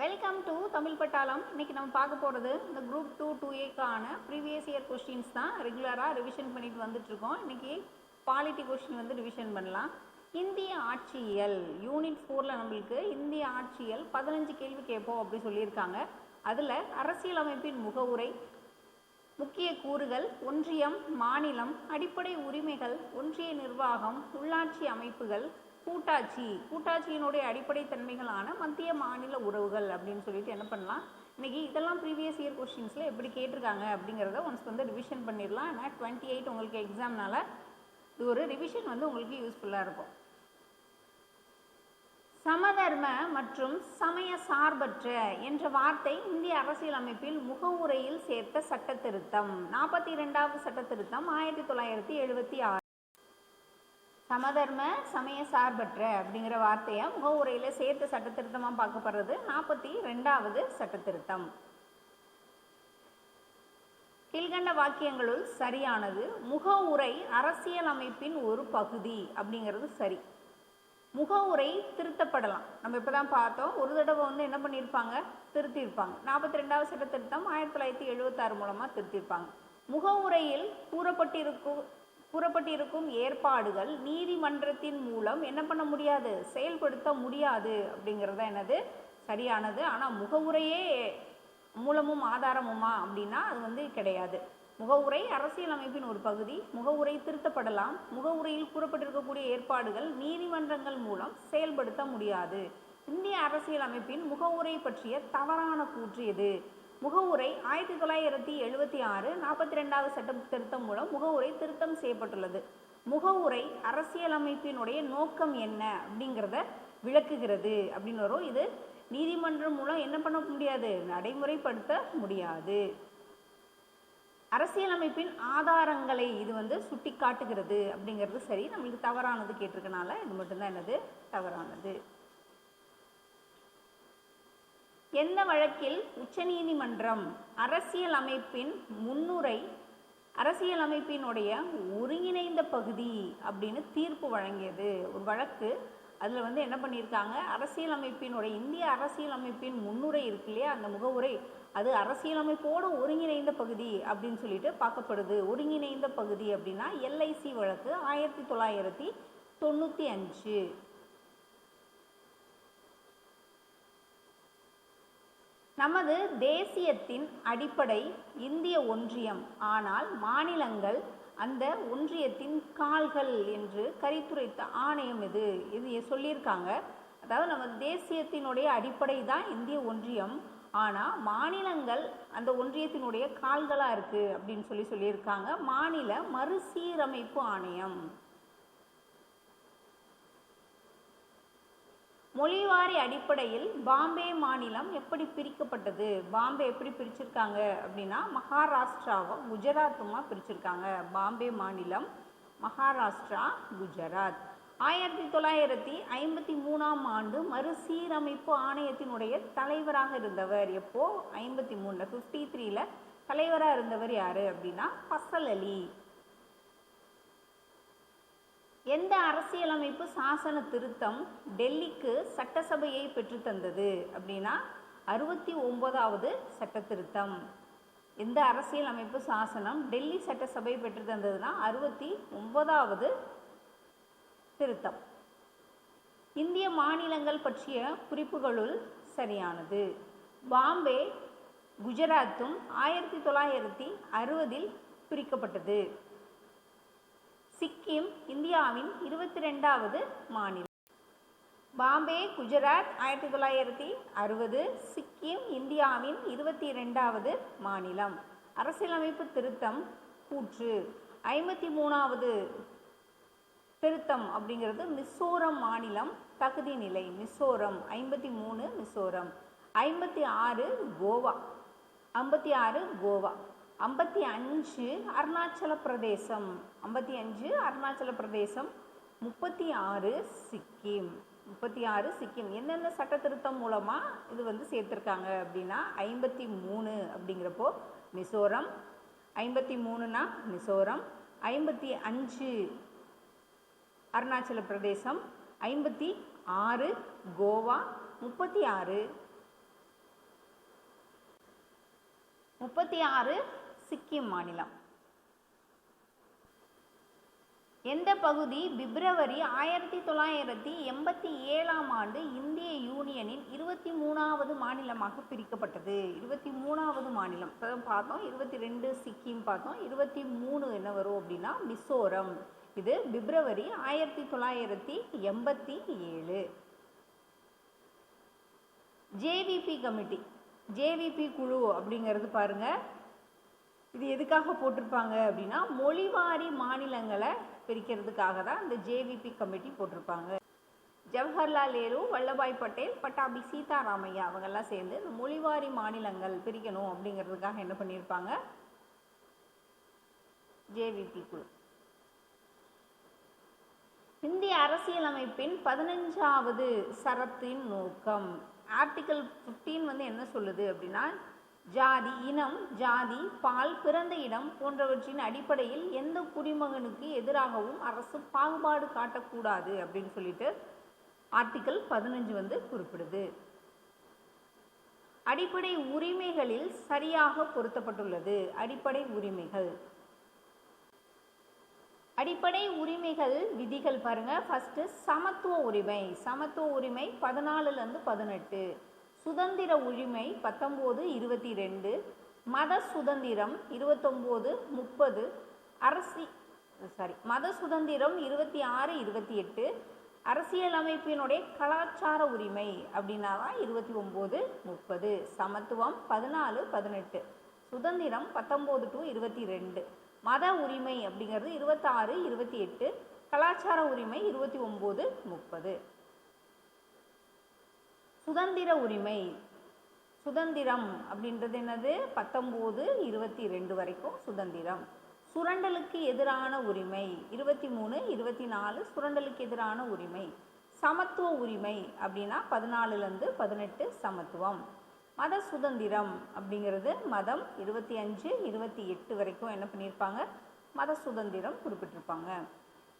Welcome to Tamil பட்டாளம் இன்னைக்கு நம்ம பார்க்க போகிறது இந்த குரூப் டூ டூ ஏக்கான ப்ரீவியஸ் இயர் கொஸ்டின்ஸ் தான். ரெகுலராக ரிவிஷன் பண்ணிட்டு வந்துட்டுருக்கோம் இன்றைக்கி பாலிட்டி கொஸ்டின் வந்து ரிவிஷன் பண்ணலாம். இந்திய ஆட்சியியல் யூனிட் ஃபோரில் நம்மளுக்கு இந்திய ஆட்சியியல் பதினஞ்சு கேள்வி கேட்போம் அப்படி சொல்லியிருக்காங்க. அதில் அரசியலமைப்பின் முகவுரை முக்கிய கூறுகள் ஒன்றியம் மாநிலம் அடிப்படை உரிமைகள் ஒன்றிய நிர்வாகம் உள்ளாட்சி அமைப்புகள் கூட்டாட்சி கூட்டாட்சியினுடைய அடிப்படை தன்மைகளான மத்திய மாநில உறவுகள் அப்படின்னு சொல்லிட்டு என்ன பண்ணலாம்? இன்றைக்கி இதெல்லாம் ப்ரீவியஸ் இயர் கொஸ்டின்ஸில் எப்படி கேட்டிருக்காங்க அப்படிங்கிறத ஒன்ஸ் வந்து ரிவிஷன் பண்ணிடலாம். ஏன்னா டுவெண்ட்டி எயிட் உங்களுக்கு எக்ஸாம்னால இது ஒரு ரிவிஷன் வந்து உங்களுக்கு யூஸ்ஃபுல்லாக இருக்கும். சமதர்ம மற்றும் சமய சார்பற்ற என்ற வார்த்தை இந்திய அரசியலமைப்பில் முகவுரையில் சேர்த்த சட்டத்திருத்தம். நாற்பத்தி இரண்டாவது சட்ட திருத்தம் ஆயிரத்தி தொள்ளாயிரத்தி எழுபத்தி ஆறு. சமதர்ம சமய சார்பற்ற அப்படிங்கிற வார்த்தையை முகவுரையில் சேர்த்து சட்டதிருத்தமாக பார்க்கப்படுறது நாற்பத்தி ரெண்டாவது சட்டத்திருத்தம். கீழ்கண்ட வாக்கியங்களுள் சரியானது முகவுரை அரசியலமைப்பின் ஒரு பகுதி அப்படிங்கிறது சரி. முகவுரை திருத்தப்படலாம். நம்ம இப்போ தான் பார்த்தோம். ஒரு தடவை வந்து என்ன பண்ணியிருப்பாங்க? திருத்தியிருப்பாங்க. நாற்பத்தி ரெண்டாவது சட்ட திருத்தம் ஆயிரத்தி தொள்ளாயிரத்தி எழுபத்தாறு மூலமாக திருத்தியிருப்பாங்க. முகவுரையில் கூறப்பட்டிருக்கும் கூறப்பட்டிருக்கும் ஏற்பாடுகள் நீதிமன்றத்தின் மூலம் என்ன பண்ண முடியாது? செயல்படுத்த முடியாது அப்படிங்கிறது என்னது? சரியானது. ஆனால் முகவுரையே மூலமும் ஆதாரமுமா அப்படின்னா அது வந்து கிடையாது. முகவுரை அரசியலமைப்பின் ஒரு பகுதி. முகவுரை திருத்தப்படலாம். முகவுரையில் கூறப்பட்டிருக்கக்கூடிய ஏற்பாடுகள் நீதிமன்றங்கள் மூலம் செயல்படுத்த முடியாது. இந்திய அரசியலமைப்பின் முகவுரை பற்றிய தவறான கூற்று எது? முகவுரை ஆயிரத்தி தொள்ளாயிரத்தி எழுபத்தி ஆறு நாற்பத்தி ரெண்டாவது சட்ட திருத்தம் மூலம் முகவுரை திருத்தம் செய்யப்பட்டுள்ளது. முகவுரை அரசியலமைப்பினுடைய நோக்கம் என்ன அப்படிங்கிறத விளக்குகிறது அப்படின்னு வரும். இது நீதிமன்றம் மூலம் என்ன பண்ண முடியாது? நடைமுறைப்படுத்த முடியாது. அரசியலமைப்பின் ஆதாரங்களை இது வந்து சுட்டி காட்டுகிறது அப்படிங்கிறது சரி. நம்மளுக்கு தவறானது கேட்டிருக்கனால இது மட்டும்தான் என்னது? தவறானது. எந்த வழக்கில் உச்சநீதிமன்றம் அரசியலமைப்பின் முன்னுரை அரசியலமைப்பினுடைய ஒருங்கிணைந்த பகுதி அப்படின்னு தீர்ப்பு வழங்கியது. ஒரு வழக்கு அதில் வந்து என்ன பண்ணியிருக்காங்க? அரசியலமைப்பினுடைய இந்திய அரசியலமைப்பின் முன்னுரை இருக்கு இல்லையா? அந்த முகவுரை அது அரசியலமைப்போடு ஒருங்கிணைந்த பகுதி அப்படின்னு சொல்லிட்டு பார்க்கப்படுது. ஒருங்கிணைந்த பகுதி அப்படின்னா எல்ஐசி வழக்கு ஆயிரத்தி தொள்ளாயிரத்தி தொண்ணூற்றி அஞ்சு. நமது தேசியத்தின் அடிப்படை இந்திய ஒன்றியம். ஆனால் மாநிலங்கள் அந்த ஒன்றியத்தின் கால்கள் என்று கரித்துரைத்த ஆணையம் இது இது சொல்லியிருக்காங்க. அதாவது நம்ம தேசியத்தினுடைய அடிப்படை தான் இந்திய ஒன்றியம். ஆனால் மாநிலங்கள் அந்த ஒன்றியத்தினுடைய கால்களாக இருக்குது அப்படின்னு சொல்லி சொல்லியிருக்காங்க. மாநில மறுசீரமைப்பு ஆணையம். மொழிவாரி அடிப்படையில் பாம்பே மாநிலம் எப்படி பிரிக்கப்பட்டது? பாம்பே எப்படி பிரிச்சிருக்காங்க அப்படின்னா மகாராஷ்டிராவும் குஜராத்துமா பிரிச்சிருக்காங்க. பாம்பே மாநிலம் மகாராஷ்டிரா குஜராத். ஆயிரத்தி தொள்ளாயிரத்தி ஐம்பத்தி மூணாம் ஆண்டு மறுசீரமைப்பு ஆணையத்தினுடைய தலைவராக இருந்தவர் எப்போ? ஐம்பத்தி மூணில் ஃபிஃப்டி த்ரீல தலைவராக இருந்தவர் யாரு அப்படின்னா பசல் அலி எந்த அரசியலமைப்பு சாசன திருத்தம் டெல்லிக்கு சட்டசபையை பெற்றுத்தந்தது அப்படின்னா அறுபத்தி ஒன்பதாவது சட்ட திருத்தம் எந்த அரசியலமைப்பு சாசனம் டெல்லி சட்டசபை பெற்றுத்தந்ததுன்னா அறுபத்தி ஒன்பதாவது திருத்தம். இந்திய மாநிலங்கள் பற்றிய குறிப்புகளுள் சரியானது. பாம்பே குஜராத்தும் ஆயிரத்தி தொள்ளாயிரத்தி அறுபதில் பிரிக்கப்பட்டது. சிக்கிம் இந்தியாவின் இருபத்தி ரெண்டாவது மாநிலம். பாம்பே குஜராத் ஆயிரத்தி தொள்ளாயிரத்தி அறுபது சிக்கிம் இந்தியாவின் இருபத்தி ரெண்டாவது மாநிலம். அரசியலமைப்பு திருத்தம் கூற்று. ஐம்பத்தி மூணாவது திருத்தம் அப்படிங்கிறது மிசோரம் மாநிலம் தகுதி நிலை மிசோரம். ஐம்பத்தி மூணு மிசோரம். ஐம்பத்தி ஆறு கோவா. ஐம்பத்தி ஆறு கோவா. ஐம்பத்தி அஞ்சு அருணாச்சல பிரதேசம். ஐம்பத்தி அஞ்சு அருணாச்சல பிரதேசம் முப்பத்தி ஆறு சிக்கிம். முப்பத்தி ஆறு சிக்கிம். என்னென்ன சட்ட திருத்தம் மூலமாக இது வந்து சேர்த்துருக்காங்க அப்படின்னா ஐம்பத்தி மூணு அப்படிங்கிறப்போ மிசோரம் ஐம்பத்தி மூணுனா மிசோரம் ஐம்பத்தி அஞ்சு அருணாச்சல பிரதேசம் ஐம்பத்தி ஆறு கோவா முப்பத்தி ஆறு. முப்பத்தி ஆறு சிக்கிம் மாநிலம். எந்த பகுதி பிப்ரவரி ஆயிரத்தி தொள்ளாயிரத்தி எண்பத்தி ஏழாம் ஆண்டு இந்திய யூனியனின் இருபத்தி மூணாவது மாநிலமாக பிரிக்கப்பட்டது. இருபத்தி மூணாவது மாநிலம். பார்த்தோம் இருபத்தி ரெண்டு சிக்கிம் பார்த்தோம் இருபத்தி மூணு என்ன வரும் அப்படின்னா மிசோரம். இது பிப்ரவரி ஆயிரத்தி தொள்ளாயிரத்தி எண்பத்தி ஏழு. ஜேவிபி கமிட்டி ஜேவிபி குழு அப்படிங்கிறது பாருங்க. இது எதுக்காக போட்டிருப்பாங்க அப்படின்னா மொழிவாரி மாநிலங்களை பிரிக்கிறதுக்காக தான் இந்த ஜேவிபி கமிட்டி போட்டிருப்பாங்க. ஜவஹர்லால் நேரு வல்லபாய் பட்டேல் பட்டாபி சீதாராமையா அவங்கெல்லாம் சேர்ந்து இந்த மொழிவாரி மாநிலங்கள் பிரிக்கணும் அப்படிங்கிறதுக்காக என்ன பண்ணியிருப்பாங்க? ஜேவிபி குழு. இந்திய அரசியலமைப்பின் பதினஞ்சாவது சரத்தின் நோக்கம். ஆர்டிகல் 15 வந்து என்ன சொல்லுது அப்படின்னா ஜாதி இனம் ஜாதி பால் பிறந்த இடம் போன்றவற்றின் அடிப்படையில் எந்த குடிமகனுக்கு எதிராகவும் அரசு பாகுபாடு காட்டக்கூடாது அப்படின்னு சொல்லிட்டு ஆர்டிகல் பதினஞ்சு வந்து குறிப்பிடுது. அடிப்படை உரிமைகளில் சரியாக பொருத்தப்பட்டுள்ளது. அடிப்படை உரிமைகள். அடிப்படை உரிமைகள் விதிகள் பாருங்க. ஃபர்ஸ்ட் சமத்துவ உரிமை. சமத்துவ உரிமை பதினாலுல இருந்து பதினெட்டு. சுதந்திர உரிமை பத்தொம்போது இருபத்தி ரெண்டு மத சுதந்திரம் இருபத்தொம்போது முப்பது அரசி சாரி மத சுதந்திரம் இருபத்தி ஆறு இருபத்தி எட்டு அரசியலமைப்பினுடைய கலாச்சார உரிமை அப்படின்னா தான் இருபத்தி ஒம்பது முப்பது சமத்துவம் பதினாலு பதினெட்டு. சுதந்திரம் பத்தொம்போது டு இருபத்தி ரெண்டு மத உரிமை அப்படிங்கிறது இருபத்தாறு இருபத்தி எட்டு கலாச்சார உரிமை இருபத்தி ஒம்பது முப்பது. சுதந்திர உரிமை சுதந்திரம் அப்படின்றது என்னது? பத்தொம்போது இருபத்தி ரெண்டு வரைக்கும் சுதந்திரம். சுரண்டலுக்கு எதிரான உரிமை இருபத்தி மூணு இருபத்தி நாலு சுரண்டலுக்கு எதிரான உரிமை. சமத்துவ உரிமை அப்படின்னா பதினாலுலேருந்து பதினெட்டு சமத்துவம். மத சுதந்திரம் அப்படிங்கிறது மதம் இருபத்தி அஞ்சு இருபத்தி எட்டு வரைக்கும் என்ன பண்ணியிருப்பாங்க? மத சுதந்திரம் குறிப்பிட்டிருப்பாங்க.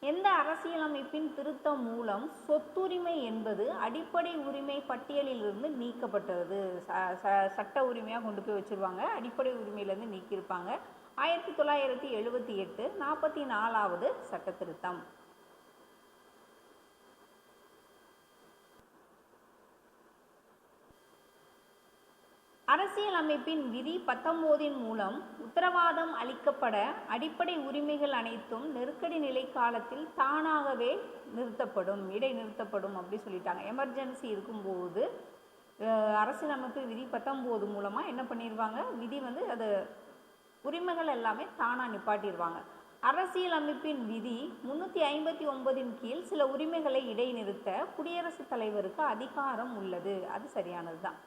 எந்த அரசியலமைப்பின் திருத்தம் மூலம் சொத்துரிமை என்பது அடிப்படை உரிமை பட்டியலிலிருந்து நீக்கப்பட்டது? ச- ச- சட்ட உரிமையாக கொண்டு போய் வச்சிருவாங்க. அடிப்படை உரிமையிலேருந்து நீக்கியிருப்பாங்க. ஆயிரத்தி தொள்ளாயிரத்தி எழுபத்தி எட்டு நாற்பத்தி நாலாவது சட்ட திருத்தம். அரசியல் அமைப்பின் விதி பத்தொம்போதின் மூலம் உத்தரவாதம் அளிக்கப்பட அடிப்படை உரிமைகள் அனைத்தும் நெருக்கடி நிலை காலத்தில் தானாகவே நிறுத்தப்படும் இடைநிறுத்தப்படும் அப்படி சொல்லிட்டாங்க. எமர்ஜென்சி இருக்கும்போது அரசியல் அரசியலமைப்பு விதி பத்தொம்போது மூலமாக என்ன பண்ணிடுவாங்க விதி வந்து அது உரிமைகள் எல்லாமே தானாக நிப்பாட்டிடுவாங்க அரசியல் அமைப்பின் விதி முன்னூற்றி ஐம்பத்தி ஒன்பதின் கீழ் சில உரிமைகளை இடைநிறுத்த குடியரசுத் தலைவருக்கு அதிகாரம் உள்ளது. அது சரியானது தான்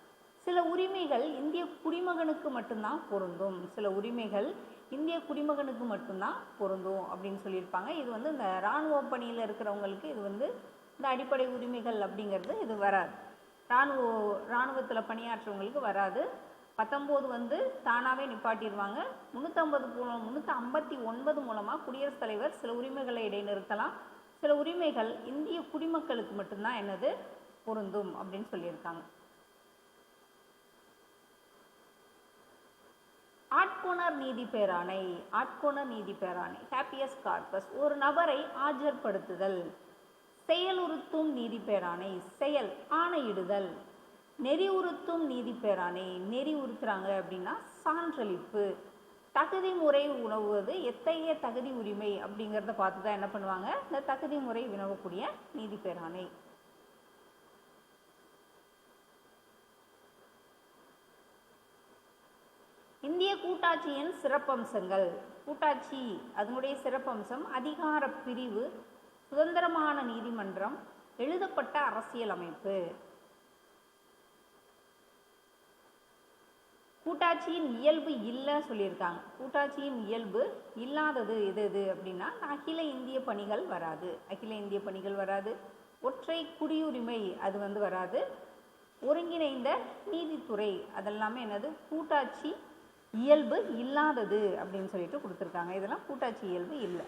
சில உரிமைகள் இந்திய குடிமகனுக்கு மட்டும்தான் பொருந்தும். சில உரிமைகள் இந்திய குடிமகனுக்கு மட்டும்தான் பொருந்தும் அப்படின்னு சொல்லியிருப்பாங்க. இது வந்து இந்த இராணுவ பணியில் இருக்கிறவங்களுக்கு இது வந்து இந்த அடிப்படை உரிமைகள் அப்படிங்கிறது இது வராது. இராணுவ இராணுவத்தில் பணியாற்றவங்களுக்கு வராது. பத்தொம்போது வந்து தானாகவே நிப்பாட்டிடுவாங்க முந்நூற்றம்பது முந்நூற்றி ஐம்பத்தி ஒன்பது மூலமாக குடியரசுத் தலைவர் சில உரிமைகளை இடைநிறுத்தலாம். சில உரிமைகள் இந்திய குடிமக்களுக்கு மட்டும்தான் என்னது? பொருந்தும் அப்படின்னு சொல்லியிருக்காங்க. ஆட்கொணர் நீதி பேராணை ஆட்கொணர் நீதி பேராணை ஹாப்பியஸ் கார்பஸ் ஒரு நபரை ஆஜர்படுத்துதல் செயலுறுத்தும் நீதி பேராணை செயல் ஆணையிடுதல். நெறிவுறுத்தும் நீதி பேராணை நெறி உறுத்துறாங்க அப்படின்னா சான்றளிப்பு. தகுதி முறை உணவுவது எத்தகைய தகுதி உரிமை அப்படிங்கிறத பார்த்து தான் என்ன பண்ணுவாங்க? இந்த தகுதி முறை வினவக்கூடிய நீதி பேராணை. இந்திய கூட்டாட்சியின் சிறப்பம்சங்கள். கூட்டாட்சி அதனுடைய சிறப்பம்சம் அதிகார பிரிவு சுதந்திரமான நீதிமன்றம் எழுதப்பட்ட அரசியலமைப்பு கூட்டாட்சியின் இயல்பு இல்லை சொல்லியிருக்காங்க. கூட்டாட்சியின் இயல்பு இல்லாதது எது எது அப்படின்னா அகில இந்திய பணிகள் வராது. அகில இந்திய பணிகள் வராது. ஒற்றை குடியுரிமை அது வந்து வராது. ஒருங்கிணைந்த நீதித்துறை அதெல்லாமே என்னது? கூட்டாட்சி இயல்பு இல்லாதது அப்படின்னு சொல்லிட்டு கொடுத்துருக்காங்க. இதெல்லாம் கூட்டாட்சி இயல்பு இல்லை.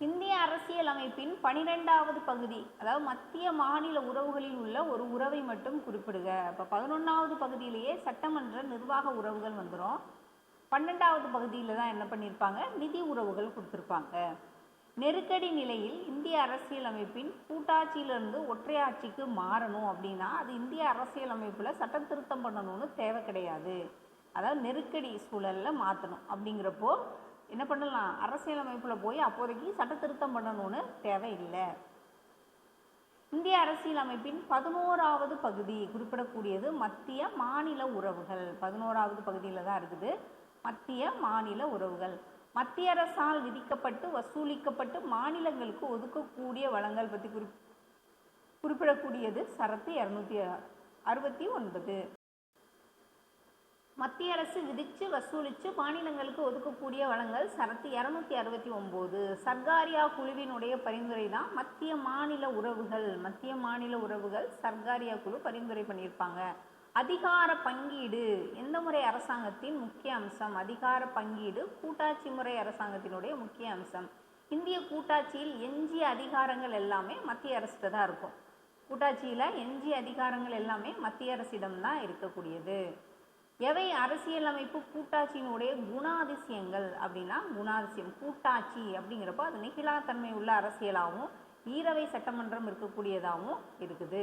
இந்திய அரசியல் அமைப்பின் பனிரெண்டாவது பகுதி அதாவது மத்திய மாநில உறவுகளில் உள்ள ஒரு உறவை மட்டும் குறிப்பிடுக. இப்போ பதினொன்றாவது பகுதியிலேயே சட்டமன்ற நிர்வாக உறவுகள் வந்துடும் பன்னெண்டாவது பகுதியில் தான் என்ன பண்ணியிருப்பாங்க நிதி உறவுகள் கொடுத்துருப்பாங்க. நெருக்கடி நிலையில் இந்திய அரசியல் அமைப்பின் கூட்டாட்சியிலிருந்து ஒற்றையாட்சிக்கு மாறணும் அப்படின்னா அது இந்திய அரசியல் அமைப்பில் சட்ட திருத்தம் பண்ணணும்னு தேவை கிடையாது. அதாவது நெருக்கடி சூழலில் மாற்றணும் அப்படிங்கிறப்போ என்ன பண்ணலாம்? அரசியலமைப்பில் போய் அப்போதைக்கு சட்ட திருத்தம் பண்ணணும்னு தேவையில்லை. இந்திய அரசியலமைப்பின் பதினோராவது பகுதி குறிப்பிடக்கூடியது மத்திய மாநில உறவுகள். பதினோராவது பகுதியில் தான் இருக்குது. மத்திய மாநில உறவுகள். மத்திய அரசால் விதிக்கப்பட்டு வசூலிக்கப்பட்டு மாநிலங்களுக்கு ஒதுக்கக்கூடிய வளங்கள் பற்றி குறி குறிப்பிடக்கூடியது சரத்து இரநூத்தி அறுபத்தி ஒன்பது. மத்திய அரசு விதித்து வசூலித்து மாநிலங்களுக்கு ஒதுக்கக்கூடிய வளங்கள் சரத்து இரநூத்தி அறுபத்தி ஒம்பது. சர்க்காரியா குழுவினுடைய பரிந்துரை தான் மத்திய மாநில உறவுகள் மத்திய மாநில உறவுகள் சர்க்காரியா குழு பரிந்துரை பண்ணியிருப்பாங்க. அதிகார பங்கீடு எந்த முறை அரசாங்கத்தின் முக்கிய அம்சம்? அதிகார பங்கீடு கூட்டாட்சி முறை அரசாங்கத்தினுடைய முக்கிய அம்சம். இந்திய கூட்டாட்சியில் எஞ்சிய அதிகாரங்கள் எல்லாமே மத்திய அரசிட்ட தான் இருக்கும். கூட்டாட்சியில் எஞ்சிய அதிகாரங்கள் எல்லாமே மத்திய அரசிடம் தான் இருக்கக்கூடியது. எவை அரசியலமைப்பு கூட்டாட்சியினுடைய குணாதிசயங்கள் அப்படின்னா குணாதிசயம் கூட்டாட்சி அப்படிங்கிறப்போ அது நெகிழாத்தன்மை உள்ள அரசியலாகவும் ஈரவை சட்டமன்றம் இருக்கக்கூடியதாகவும் இருக்குது.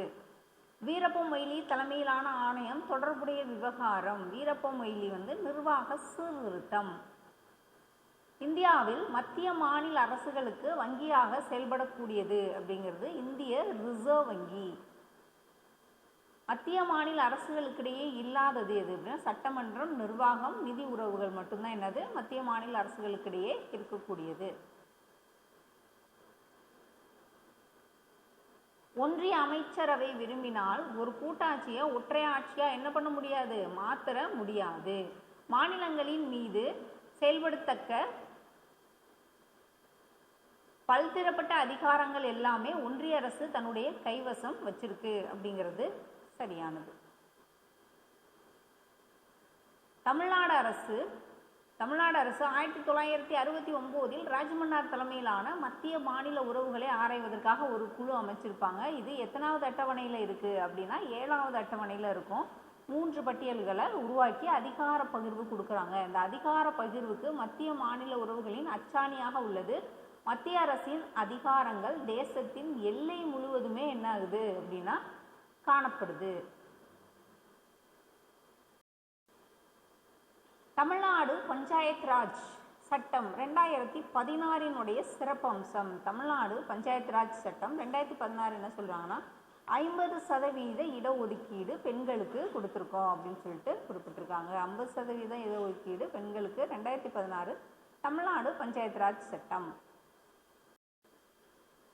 வீரப்ப மொய்லி தலைமையிலான ஆணையம் தொடர்புடைய விவகாரம். வீரப்ப மொய்லி வந்து நிர்வாக சீர்திருத்தம். இந்தியாவில் மத்திய மாநில அரசுகளுக்கு வங்கியாக செயல்படக்கூடியது அப்படிங்கிறது இந்திய ரிசர்வ் வங்கி. மத்திய மாநில அரசுகளுக்கிடையே இல்லாதது எது அப்படின்னா சட்டமன்றம் நிர்வாகம் நிதி உறவுகள் மட்டும்தான் என்னது? மத்திய மாநில அரசுகளுக்கிடையே இருக்கக்கூடியது. ஒன்றிய அமைச்சரவை விரும்பினால் ஒரு கூட்டாட்சியை ஒற்றையாட்சியா என்ன பண்ண முடியாது? மாத்திர முடியாது. மாநிலங்களின் மீது செயல்படுத்தக்க பல்திறப்பட்ட அதிகாரங்கள் எல்லாமே ஒன்றிய அரசு தன்னுடைய கைவசம் வச்சிருக்கு அப்படிங்கிறது சரியானது தமிழ்நாடு அரசு தமிழ்நாடு அரசு ஆயிரத்தி தொள்ளாயிரத்தி அறுபத்தி ஒம்போதில் ராஜமன்னார் தலைமையிலான மத்திய மாநில உறவுகளை ஆராய்வதற்காக ஒரு குழு அமைச்சிருப்பாங்க. இது எத்தனாவது அட்டவணையில் இருக்குது அப்படின்னா ஏழாவது அட்டவணையில் இருக்கும். மூன்று பட்டியல்களை உருவாக்கி அதிகார பகிர்வு கொடுக்குறாங்க. இந்த அதிகார பகிர்வுக்கு மத்திய மாநில உறவுகளின் அச்சாணியாக உள்ளது. மத்திய அரசின் அதிகாரங்கள் தேசத்தின் எல்லை முழுவதுமே என்ன ஆகுது அப்படின்னா காணப்படுது. தமிழ்நாடு பஞ்சாயத் ராஜ் சட்டம் ரெண்டாயிரத்தி பதினாறினுடைய சிறப்பம்சம். தமிழ்நாடு பஞ்சாயத் ராஜ் சட்டம் ரெண்டாயிரத்தி பதினாறு என்ன சொல்கிறாங்கன்னா ஐம்பது சதவீத இடஒதுக்கீடு பெண்களுக்கு கொடுத்துருக்கோம் அப்படின்னு சொல்லிட்டு குறிப்பிட்டிருக்காங்க. ஐம்பது சதவீதம் இடஒதுக்கீடு பெண்களுக்கு ரெண்டாயிரத்தி பதினாறு தமிழ்நாடு பஞ்சாயத்து ராஜ் சட்டம்.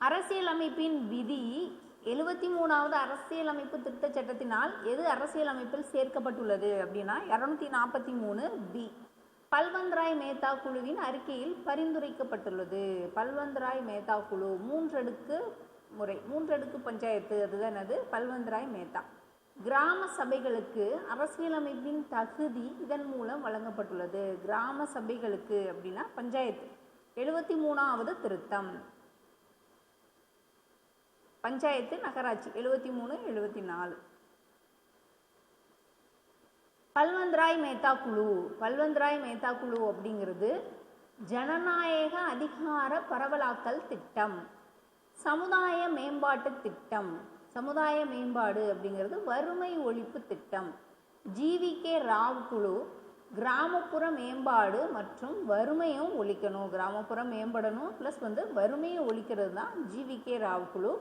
அரசியலமைப்பின் விதி எழுபத்தி மூணாவது அரசியலமைப்பு திருத்த சட்டத்தினால் எது அரசியலமைப்பில் சேர்க்கப்பட்டுள்ளது அப்படின்னா இரநூத்தி நாற்பத்தி மூணு பி. பல்வந்த்ராய் மேத்தா குழுவின் அறிக்கையில் பரிந்துரைக்கப்பட்டுள்ளது. பல்வந்த்ராய் மேத்தா குழு மூன்றடுக்கு முறை மூன்றடுக்கு பஞ்சாயத்து அதுதான் அது பல்வந்த்ராய் மேத்தா. கிராம சபைகளுக்கு அரசியலமைப்பின் தகுதி இதன் மூலம் வழங்கப்பட்டுள்ளது. கிராம சபைகளுக்கு அப்படின்னா பஞ்சாயத்து. எழுபத்தி மூணாவது திருத்தம். பஞ்சாயத்து நகராட்சி எழுபத்தி மூணு எழுபத்தி நாலு. பல்வந்த்ராய் மேத்தா குழு பல்வந்த்ராய் மேத்தா குழு அப்படிங்கிறது ஜனநாயக அதிகார பரவலாக்கல் திட்டம் சமுதாய மேம்பாட்டு திட்டம் சமுதாய மேம்பாடு அப்படிங்கிறது வறுமை ஒழிப்பு திட்டம் ஜிவிகே ராவ் குழு கிராமப்புற மேம்பாடு மற்றும் வறுமையும் ஒழிக்கணும் கிராமப்புறம் மேம்படணும் ப்ளஸ் வந்து வறுமையை ஒழிக்கிறது தான் ஜிவிகே ராவ் குழு.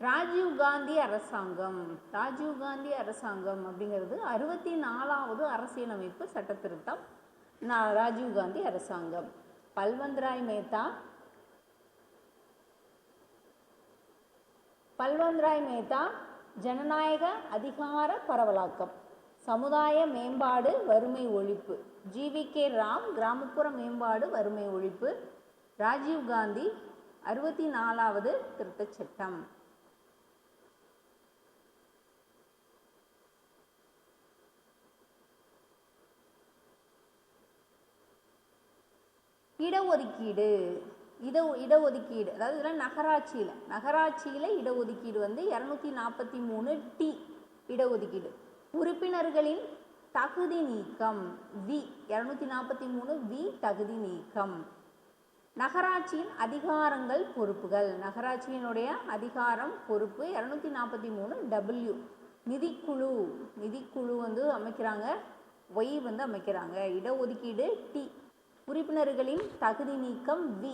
ராஜீவ் காந்தி அரசாங்கம். ராஜீவ் காந்தி அரசாங்கம் அப்படிங்கிறது அறுபத்தி நாலாவது அரசியலமைப்பு சட்ட திருத்தம் நான் ராஜீவ் காந்தி அரசாங்கம். பல்வந்த்ராய் மேத்தா. பல்வந்த்ராய் மேத்தா ஜனநாயக அதிகார பரவலாக்கம். சமுதாய மேம்பாடு வறுமை ஒழிப்பு. ஜிவிகே ராம் கிராமப்புற மேம்பாடு வறுமை ஒழிப்பு. ராஜீவ் காந்தி அறுபத்தி நாலாவது திருத்தச் சட்டம். இடஒதுக்கீடு. இட இடஒதுக்கீடு. அதாவது இதெல்லாம் நகராட்சியில். நகராட்சியில் இடஒதுக்கீடு வந்து இரநூத்தி நாற்பத்தி மூணு டி இடஒதுக்கீடு. உறுப்பினர்களின் தகுதி நீக்கம். வி. இரநூத்தி நாற்பத்தி மூணு வி தகுதி நீக்கம். நகராட்சியின் அதிகாரங்கள் பொறுப்புகள். நகராட்சியினுடைய அதிகாரம் பொறுப்பு இரநூத்தி நாற்பத்தி மூணு டபிள்யூ நிதிக்குழு. நிதிக்குழு வந்து அமைக்கிறாங்க. ஒய் வந்து அமைக்கிறாங்க. இடஒதுக்கீடு டி. உறுப்பினர்களின் தகுதி நீக்கம் வி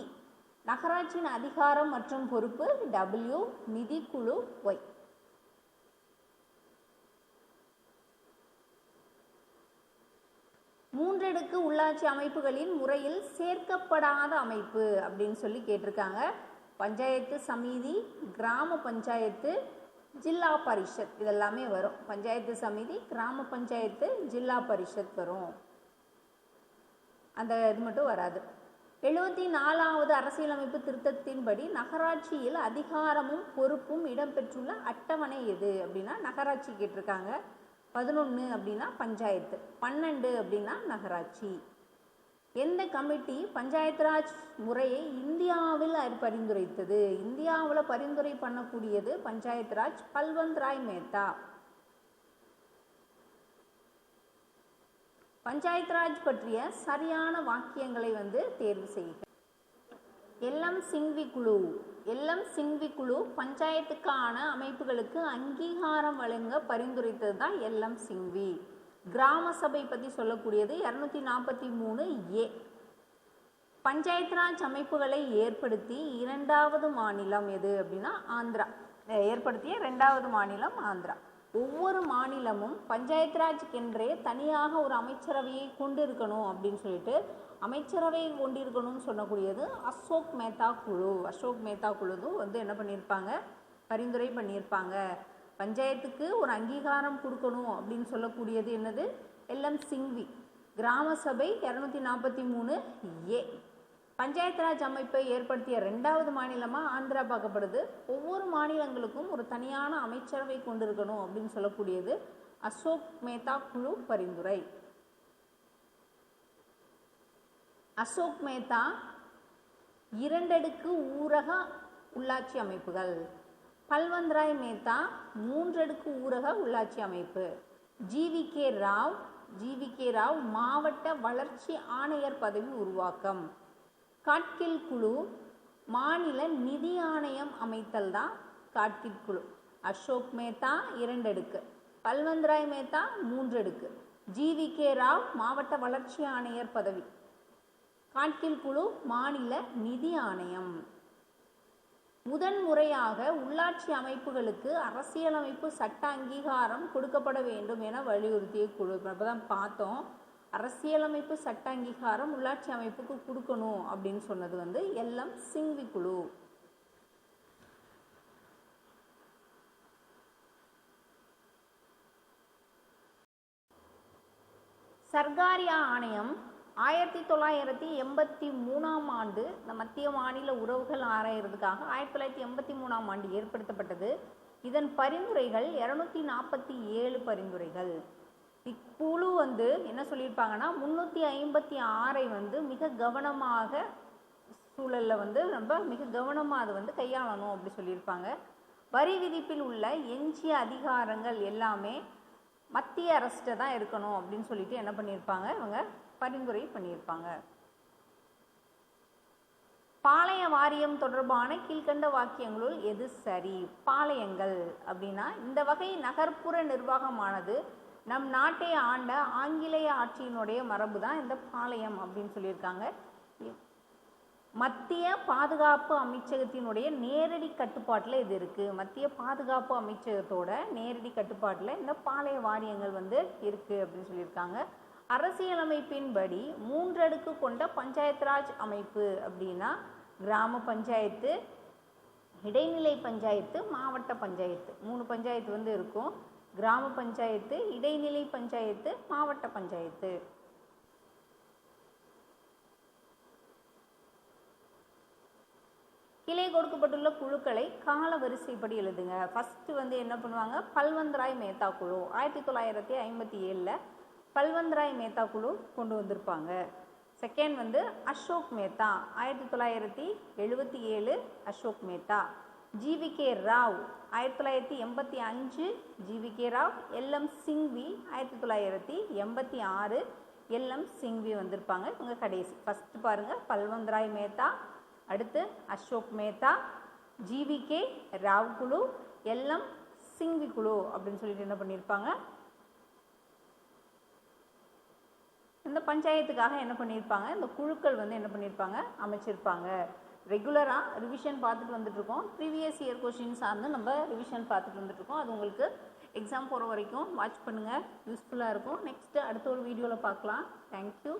நகராட்சியின் அதிகாரம் மற்றும் பொறுப்பு டபிள்யூ நிதிக்குழு ஒய் மூன்றடுக்கு உள்ளாட்சி அமைப்புகளின் முறையில் சேர்க்கப்படாத அமைப்பு அப்படின்னு சொல்லி கேட்டிருக்காங்க. பஞ்சாயத்து சமிதி கிராம பஞ்சாயத்து ஜில்லா பரிஷத் இதெல்லாமே வரும். பஞ்சாயத்து சமிதி கிராம பஞ்சாயத்து ஜில்லா பரிஷத் வரும். அந்த இது மட்டும் வராது. எழுபத்தி நாலாவது அரசியலமைப்பு திருத்தத்தின்படி நகராட்சியில் அதிகாரமும் பொறுப்பும் இடம்பெற்றுள்ள அட்டவணை எது அப்படின்னா நகராட்சி கேட்டிருக்காங்க. பதினொன்று அப்படின்னா பஞ்சாயத்து பன்னெண்டு அப்படின்னா நகராட்சி. எந்த கமிட்டி பஞ்சாயத்து ராஜ் முறையை இந்தியாவில் பரிந்துரைத்தது இந்தியாவில் பரிந்துரை பண்ணக்கூடியது பஞ்சாயத்து ராஜ் பல்வந்த் ராய் மேத்தா. பஞ்சாயத்து ராஜ் பற்றிய சரியான வாக்கியங்களை வந்து தேர்வு செய்க எல்லம் சிங்வி குழு. எல்லம் சிங்வி குழு பஞ்சாயத்துக்கான அமைப்புகளுக்கு அங்கீகாரம் வழங்க பரிந்துரைத்தது தான் எல்லம் சிங்வி. கிராம சபை பற்றி சொல்லக்கூடியது இரநூத்தி நாற்பத்தி மூணு ஏ. பஞ்சாயத்து ராஜ் அமைப்புகளை ஏற்படுத்தி இரண்டாவது மாநிலம் எது அப்படின்னா ஆந்திரா. ஏற்படுத்திய ரெண்டாவது மாநிலம் ஆந்திரா. ஒவ்வொரு மாநிலமும் பஞ்சாயத்ராஜ் ராஜ்க்கென்றே தனியாக ஒரு அமைச்சரவையை கொண்டிருக்கணும் அப்படின்னு சொல்லிட்டு அமைச்சரவையை கொண்டிருக்கணும்னு சொல்லக்கூடியது அசோக் மேத்தா குழு. அசோக் மேத்தா குழுதும் வந்து என்ன பண்ணியிருப்பாங்க? பரிந்துரை பண்ணியிருப்பாங்க. பஞ்சாயத்துக்கு ஒரு அங்கீகாரம் கொடுக்கணும் அப்படின்னு சொல்லக்கூடியது என்னது? L M Singhvi. கிராம சபை இரநூத்தி நாற்பத்தி மூணு ஏ. பஞ்சாயத்து ராஜ் அமைப்பை ஏற்படுத்திய ரெண்டாவது மாநிலமாக ஆந்திரா பார்க்கப்படுது. ஒவ்வொரு மாநிலங்களுக்கும் ஒரு தனியான அமைச்சரவை கொண்டிருக்கணும் அப்படின்னு சொல்லக்கூடியது அசோக் மேத்தா குழு பரிந்துரை. அசோக் மேத்தா இரண்டடுக்கு ஊரக உள்ளாட்சி அமைப்புகள். பல்வந்த்ராய் மேத்தா மூன்றடுக்கு ஊரக உள்ளாட்சி அமைப்பு. G V K Rao G V K Rao மாவட்ட வளர்ச்சி ஆணையர் பதவி உருவாக்கம். காட்கில் குழு மாநில நிதி ஆணையம் அமைத்தல் தான் காட்கில் குழு. அசோக் மேத்தா இரண்டடுக்கு பல்வந்த்ராய் மேத்தா மூன்றடுக்கு ஜிவி கே. ராவ் மாவட்ட வளர்ச்சி ஆணையர் பதவி. காட்கில் குழு மாநில நிதி ஆணையம். முதன் முறையாக உள்ளாட்சி அமைப்புகளுக்கு அரசியலமைப்பு சட்ட அங்கீகாரம் கொடுக்கப்பட வேண்டும் என வலியுறுத்திய குழு. இப்போ தான் பார்த்தோம். அரசியலமைப்பு சட்ட அங்கீகாரம் உள்ளாட்சி அமைப்புக்கு கொடுக்கணும் அப்படின்னு சொன்னது வந்து எல்எம் சிங்வி குழு. சர்காரியா ஆணையம் ஆயிரத்தி தொள்ளாயிரத்தி எண்பத்தி மூணாம் ஆண்டு இந்த மத்திய மாநில உறவுகள் ஆராயறதுக்காக ஆயிரத்தி தொள்ளாயிரத்தி எண்பத்தி மூணாம் ஆண்டு ஏற்படுத்தப்பட்டது. இதன் பரிந்துரைகள் இரநூத்தி நாற்பத்தி ஏழு பரிந்துரைகள். இக்குழு வந்து என்ன சொல்லியிருப்பாங்கன்னா முந்நூற்றி ஐம்பத்தி ஆறை வந்து மிக கவனமாக சூழலில் வந்து ரொம்ப மிக கவனமாக அதை வந்து கையாளணும் அப்படி சொல்லியிருப்பாங்க. வரி விதிப்பில் உள்ள எஞ்சிய அதிகாரங்கள் எல்லாமே மத்திய அரசிட்ட தான் இருக்கணும் அப்படின்னு சொல்லிட்டு என்ன பண்ணியிருப்பாங்க? இவங்க பரிந்துரை பண்ணியிருப்பாங்க. பாளைய வாரியம் தொடர்பான கீழ்கண்ட வாக்கியங்களுள் எது சரி? பாளையங்கள் அப்படின்னா இந்த வகை நகர்ப்புற நிர்வாகமானது நம் நாட்டை ஆண்ட ஆங்கிலேய ஆட்சியினுடைய மரபு தான் இந்த பாளையம் அப்படின்னு சொல்லியிருக்காங்க. மத்திய பாதுகாப்பு அமைச்சகத்தினுடைய நேரடி கட்டுப்பாட்டில் இது இருக்குது மத்திய பாதுகாப்பு அமைச்சகத்தோட நேரடி கட்டுப்பாட்டில் இந்த பாளைய வாரியங்கள் வந்து இருக்குது அப்படின்னு சொல்லியிருக்காங்க. அரசியலமைப்பின்படி மூன்றடுக்கு கொண்ட பஞ்சாயத்து ராஜ் அமைப்பு அப்படின்னா கிராம பஞ்சாயத்து இடைநிலை பஞ்சாயத்து மாவட்ட பஞ்சாயத்து. மூணு பஞ்சாயத்து வந்து இருக்கும். கிராம பஞ்சாயத்து இடைநிலை பஞ்சாயத்து மாவட்ட பஞ்சாயத்து. கீழே கொடுக்கப்பட்டுள்ள குழுக்களை கால வரிசைப்படி எழுதுங்க. ஃபர்ஸ்ட் வந்து என்ன பண்ணுவாங்க? பல்வந்தராய் மேத்தா குழு. ஆயிரத்தி தொள்ளாயிரத்தி ஐம்பத்தி ஏழில் பல்வந்தராய் மேத்தா குழு கொண்டு வந்திருப்பாங்க. செகண்ட் வந்து அசோக் மேத்தா. ஆயிரத்தி தொள்ளாயிரத்தி எழுபத்தி ஏழு அசோக் மேத்தா. ஜிவிகே ராவ் ஆயிரத்தி தொள்ளாயிரத்தி எண்பத்தி அஞ்சு ஜிவிகே ராவ் எல்எம் சிங்வி ஆயிரத்தி தொள்ளாயிரத்தி எண்பத்தி ஆறு எல்எம் சிங்வி வந்திருப்பாங்க. இவங்க கடைசி. ஃபஸ்ட்டு பாருங்கள் பல்வந்த்ராய் மேத்தா அடுத்து அசோக் மேத்தா ஜிவிகே ராவ் குழு எல்எம் சிங்வி குழு அப்படின்னு சொல்லிட்டு என்ன பண்ணியிருப்பாங்க இந்த பஞ்சாயத்துக்காக என்ன பண்ணியிருப்பாங்க இந்த குழுக்கள் வந்து என்ன பண்ணியிருப்பாங்க அமைச்சிருப்பாங்க. ரெகுலராக ரிவிஷன் பார்த்துட்டு வந்துட்ருக்கோம் ப்ரீவியஸ் இயர் கொஷின் சார்ந்து நம்ம ரிவிஷன் பார்த்துட்டு வந்துட்டுருக்கோம். அது உங்களுக்கு எக்ஸாம் போகிற வரைக்கும் வாட்ச் பண்ணுங்கள் யூஸ்ஃபுல்லாக இருக்கும். நெக்ஸ்ட்டு அடுத்த ஒரு வீடியோவில் பார்க்கலாம். தேங்க்யூ